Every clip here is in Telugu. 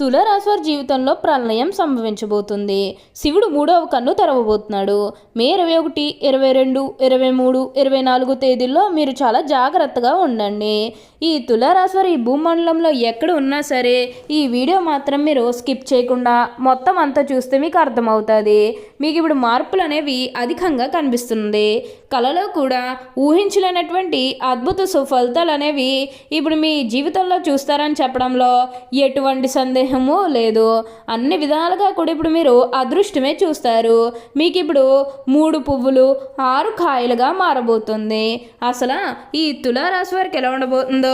తులారాశివారి జీవితంలో ప్రళయం సంభవించబోతుంది. శివుడు మూడవ కన్ను తెరవబోతున్నాడు. మే ఇరవై ఒకటి ఇరవై రెండు ఇరవై మూడు ఇరవై నాలుగు తేదీల్లో మీరు చాలా జాగ్రత్తగా ఉండండి. ఈ తులారాశివారి ఈ భూమండలంలో ఎక్కడ ఉన్నా సరే ఈ వీడియో మాత్రం మీరు స్కిప్ చేయకుండా మొత్తం అంతా చూస్తే మీకు అర్థమవుతుంది. మీకు ఇప్పుడు మార్పులు అనేవి అధికంగా కనిపిస్తుంది. కళలో కూడా ఊహించలేనటువంటి అద్భుత సుఫలితాలు అనేవి ఇప్పుడు మీ జీవితంలో చూస్తారని చెప్పడంలో ఎటువంటి సందేహము లేదు. అన్ని విధాలుగా కూడా ఇప్పుడు మీరు అదృష్టమే చూస్తారు. మీకు ఇప్పుడు మూడు పువ్వులు ఆరు కాయలుగా మారబోతుంది. అసలు ఈ తులారాశి వారికి ఎలా ఉండబోతుందో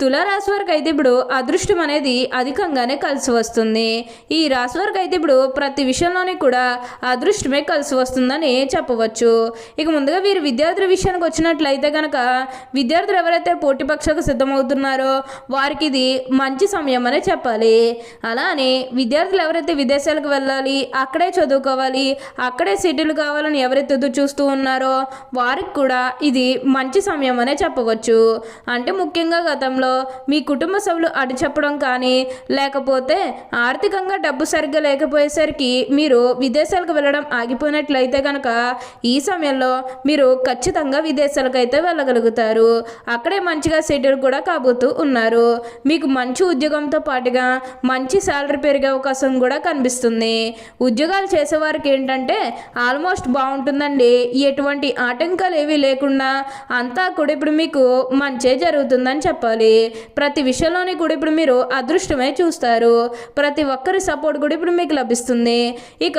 తులారాశి వారికి అయితే ఇప్పుడు అదృష్టం అనేది అధికంగానే కలిసి వస్తుంది. ఈ రాశి వారికి అయితే ఇప్పుడు ప్రతి విషయంలోనే కూడా అదృష్టమే కలిసి వస్తుందని చెప్పవచ్చు. ఇక ముందుగా వీరు విద్యార్థుల విషయానికి వచ్చినట్లయితే కనుక విద్యార్థులు ఎవరైతే పోటీ పక్షకు సిద్ధమవుతున్నారో వారికి ఇది మంచి సమయం అనే చెప్పాలి. అలానే విద్యార్థులు ఎవరైతే విదేశాలకు వెళ్ళాలి అక్కడే చదువుకోవాలి అక్కడే సెటిల్ కావాలని ఎవరైతే ఎదురు చూస్తూ ఉన్నారో వారికి కూడా ఇది మంచి సమయం అనే చెప్పవచ్చు. అంటే ముఖ్యంగా గతంలో మీ కుటుంబ సభ్యులు అడిచెప్పడం కానీ లేకపోతే ఆర్థికంగా డబ్బు సరిగ్గా లేకపోయేసరికి మీరు విదేశాలకు వెళ్ళడం ఆగిపోయినట్లయితే కనుక ఈ సమయంలో మీరు ఖచ్చితంగా విదేశాలకు అయితే వెళ్ళగలుగుతారు. అక్కడే మంచిగా సెటిల్ కూడా కాబోతూ ఉన్నారు. మీకు మంచి ఉద్యోగంతో పాటుగా మంచి శాలరీ పెరిగే అవకాశం కూడా కనిపిస్తుంది. ఉద్యోగాలు చేసేవారికి ఏంటంటే ఆల్మోస్ట్ బాగుంటుందండి. ఎటువంటి ఆటంకాలు ఏవీ లేకుండా అంతా కూడా ఇప్పుడు మీకు మంచే జరుగుతుందని చెప్పాలి. ప్రతి విషయంలోని కూడా ఇప్పుడు మీరు అదృష్టమే చూస్తారు. ప్రతి ఒక్కరి సపోర్ట్ కూడా ఇప్పుడు మీకు లభిస్తుంది. ఇక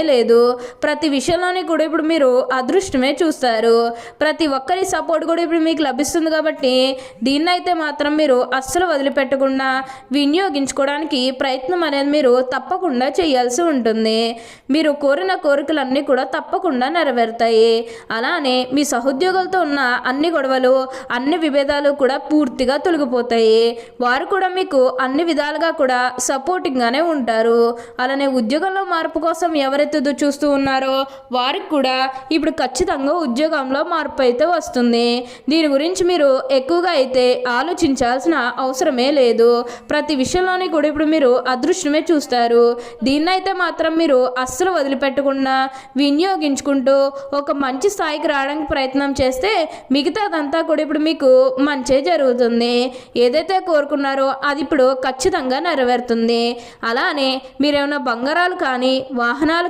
లేదు. ప్రతి విషయంలోని కూడా ఇప్పుడు మీరు అదృష్టమే చూస్తారు. ప్రతి ఒక్కరి సపోర్ట్ కూడా ఇప్పుడు మీకు లభిస్తుంది కాబట్టి దీన్నైతే మాత్రం మీరు అస్సలు వదిలిపెట్టకుండా వినియోగించుకోవడానికి ప్రయత్నం అనేది మీరు తప్పకుండా చేయాల్సి ఉంటుంది. మీరు కోరిన కోరికలన్నీ కూడా తప్పకుండా నెరవేరుతాయి. అలానే మీ సహోద్యోగులతో ఉన్న అన్ని గొడవలు అన్ని విభేదాలు కూడా పూర్తిగా తొలగిపోతాయి. వారు కూడా మీకు అన్ని విధాలుగా కూడా సపోర్టింగ్గానే ఉంటారు. అలానే ఉద్యోగంలో మార్పు కోసం ఎవరైతే ఎదురు చూస్తూ ఉన్నారో వారికి కూడా ఇప్పుడు ఖచ్చితంగా ఉద్యోగంలో మార్పు అయితే వస్తుంది. దీని గురించి మీరు ఎక్కువగా అయితే ఆలోచించాల్సిన అవసరమే లేదు. ప్రతి విషయంలోని కూడా ఇప్పుడు మీరు అదృష్టమే చూస్తారు. దీన్నైతే మాత్రం మీరు అస్సలు వదిలిపెట్టకుండా వినియోగించుకుంటూ ఒక మంచి స్థాయికి రావడానికి ప్రయత్నం చేస్తే మిగతాదంతా కూడా ఇప్పుడు మీకు మంచే జరుగుతుంది. ఏదైతే కోరుకున్నారో అది ఇప్పుడు ఖచ్చితంగా నెరవేరుతుంది. అలానే మీరేమైనా బంగారాలు కానీ వాహనాలు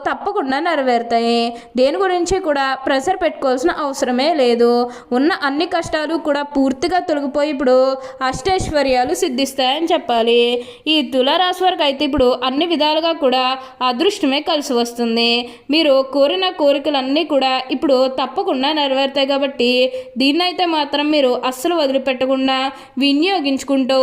తప్పకుండా నెరవేరుతాయి. దేని గురించి కూడా ప్రెషర్ పెట్టుకోవాల్సిన అవసరమే లేదు. ఉన్న అన్ని కష్టాలు కూడా పూర్తిగా తొలగిపోయి ఇప్పుడు అష్టైశ్వర్యాలు సిద్ధిస్తాయని చెప్పాలి. ఈ తులారాశి వారికి అయితే ఇప్పుడు అన్ని విధాలుగా కూడా అదృష్టమే కలిసి వస్తుంది. మీరు కోరిన కోరికలన్నీ కూడా ఇప్పుడు తప్పకుండా నెరవేరుతాయి కాబట్టి దీన్నైతే మాత్రం మీరు అస్సలు వదిలిపెట్టకుండా వినియోగించుకుంటూ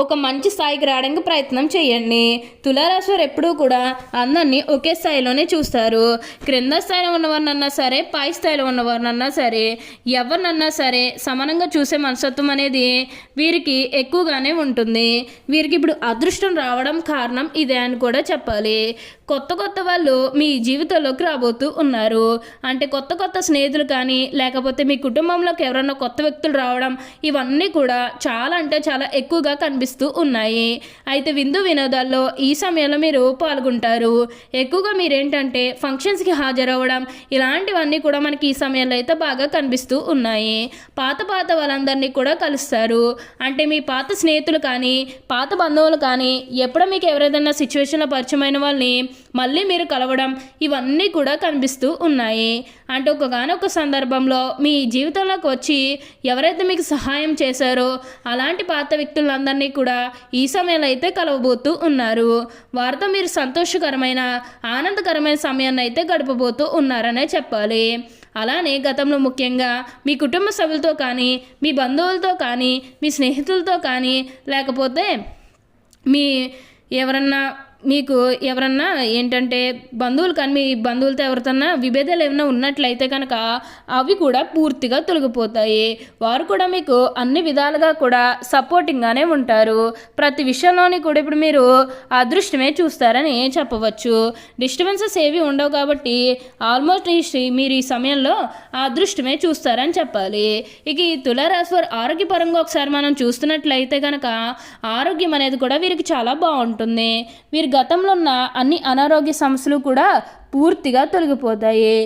ఒక మంచి స్థాయికి రావడానికి ప్రయత్నం చేయండి. తులారాశి వారు ఎప్పుడూ కూడా అందరినీ ఒకే స్థాయిలోనే చూస్తారు. క్రింద స్థాయిలో ఉన్నవారినన్నా సరే పై స్థాయిలో ఉన్నవారినన్నా సరే ఎవరినన్నా సరే సమానంగా చూసే మనస్తత్వం అనేది వీరికి ఎక్కువగానే ఉంటుంది. వీరికి ఇప్పుడు అదృష్టం రావడం కారణం ఇదే అని కూడా చెప్పాలి. కొత్త కొత్త వాళ్ళు మీ జీవితంలోకి రాబోతూ ఉన్నారు. అంటే కొత్త కొత్త స్నేహితులు కానీ లేకపోతే మీ కుటుంబంలోకి ఎవరైనా కొత్త వ్యక్తులు రావడం ఇవన్నీ కూడా చాలా అంటే చాలా ఎక్కువగా కనిపిస్తూ ఉన్నాయి. అయితే విందు వినోదాల్లో ఈ సమయంలో మీరు పాల్గొంటారు. ఎక్కువగా మీరేంటంటే ఫంక్షన్స్కి హాజరవ్వడం ఇలాంటివన్నీ కూడా మనకి ఈ సమయంలో అయితే బాగా కనిపిస్తూ ఉన్నాయి. పాత పాత వాళ్ళందరినీ కూడా కలుస్తారు. అంటే మీ పాత స్నేహితులు కానీ పాత బంధువులు కానీ ఎప్పుడో మీకు ఎవరైనా సిచ్యువేషన్లో పరిచయమైన వాళ్ళని మళ్ళీ మీరు కలవడం ఇవన్నీ కూడా కనిపిస్తూ ఉన్నాయి. అంటే ఒకగానొక సందర్భంలో మీ జీవితంలోకి వచ్చి ఎవరైతే మీకు సహాయం చేశారో అలాంటి పాత వ్యక్తులందరినీ కూడా ఈ సమయంలో అయితే కలవబోతూ ఉన్నారు. వారితో మీరు సంతోషకరమైన ఆనందకరమైన సమయాన్ని అయితే గడపబోతూ ఉన్నారనే చెప్పాలి. అలానే గతంలో ముఖ్యంగా మీ కుటుంబ సభ్యులతో కానీ మీ బంధువులతో కానీ మీ స్నేహితులతో కానీ లేకపోతే మీ ఎవరన్నా మీకు ఎవరన్నా ఏంటంటే బంధువులు కానీ మీ బంధువులతో ఎవరితోన్నా విభేదాలు ఏమైనా ఉన్నట్లయితే కనుక అవి కూడా పూర్తిగా తొలగిపోతాయి. వారు కూడా మీకు అన్ని విధాలుగా కూడా సపోర్టింగ్గానే ఉంటారు. ప్రతి విషయంలోని కూడా ఇప్పుడు మీరు అదృష్టమే చూస్తారని చెప్పవచ్చు. డిస్టర్బెన్సెస్ ఏవి ఉండవు కాబట్టి ఆల్మోస్ట్ ఈ మీరు ఈ సమయంలో అదృష్టమే చూస్తారని చెప్పాలి. ఇక ఈ తులారాశి వారు ఆరోగ్యపరంగా ఒకసారి మనం చూస్తున్నట్లయితే కనుక ఆరోగ్యం అనేది కూడా వీరికి చాలా బాగుంటుంది. వీరు గతంలో ఉన్న అన్ని అనారోగ్య సమస్యలు కూడా పూర్తిగా తొలగిపోతాయి.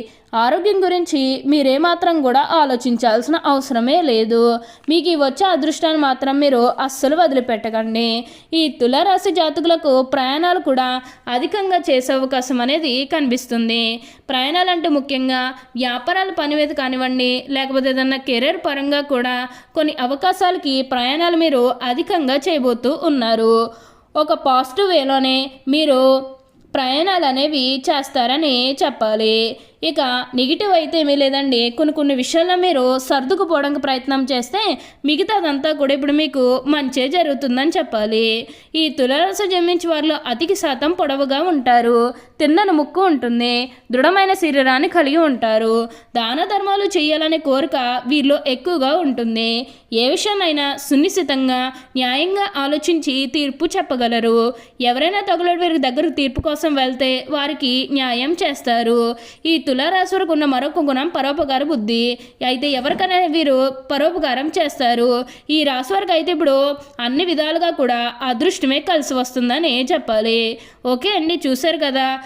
ఆరోగ్యం గురించి మీరేమాత్రం కూడా ఆలోచించాల్సిన అవసరమే లేదు. మీకు ఈ వచ్చే అదృష్టాన్ని మాత్రం మీరు అస్సలు వదిలిపెట్టకండి. ఈ తులారాశి జాతకులకు ప్రయాణాలు కూడా అధికంగా చేసే అవకాశం అనేది కనిపిస్తుంది. ప్రయాణాలు అంటే ముఖ్యంగా వ్యాపారాల పని మీద కానివ్వండి లేకపోతే ఏదన్నా కెరీర్ పరంగా కూడా కొన్ని అవకాశాలకి ప్రయాణాలు మీరు అధికంగా చేయబోతూ ఉన్నారు. ఒక పాజిటివ్ వేలోనే మీరు ప్రయాణాలు అనేవి చేస్తారని చెప్పాలి. ఇక నెగిటివ్ అయితే ఏమీ లేదండి. కొన్ని కొన్ని విషయాల్లో మీరు సర్దుకుపోవడానికి ప్రయత్నం చేస్తే మిగతాదంతా కూడా ఇప్పుడు మీకు మంచే జరుగుతుందని చెప్పాలి. ఈ తులరాశి జన్మించి వారిలో అధిక శాతం పొడవుగా ఉంటారు. తిన్నని ముక్కు ఉంటుంది దృఢమైన శరీరాన్ని కలిగి ఉంటారు. దాన ధర్మాలు చేయాలనే కోరిక వీరిలో ఎక్కువగా ఉంటుంది. ఏ విషయమైనా సునిశ్చితంగా న్యాయంగా ఆలోచించి తీర్పు చెప్పగలరు. ఎవరైనా తగులడు వీరి దగ్గరకు తీర్పు కోసం వెళ్తే వారికి న్యాయం చేస్తారు. ఈ తులారాశి వరకు ఉన్న మరొక గుణం పరోపకార బుద్ధి. అయితే ఎవరికైనా వీరు పరోపకారం చేస్తారు. ఈ రాశి వారికి అయితే ఇప్పుడు అన్ని విధాలుగా కూడా అదృష్టమే కలిసి వస్తుందని చెప్పాలి. ఓకే అండి చూశారు కదా?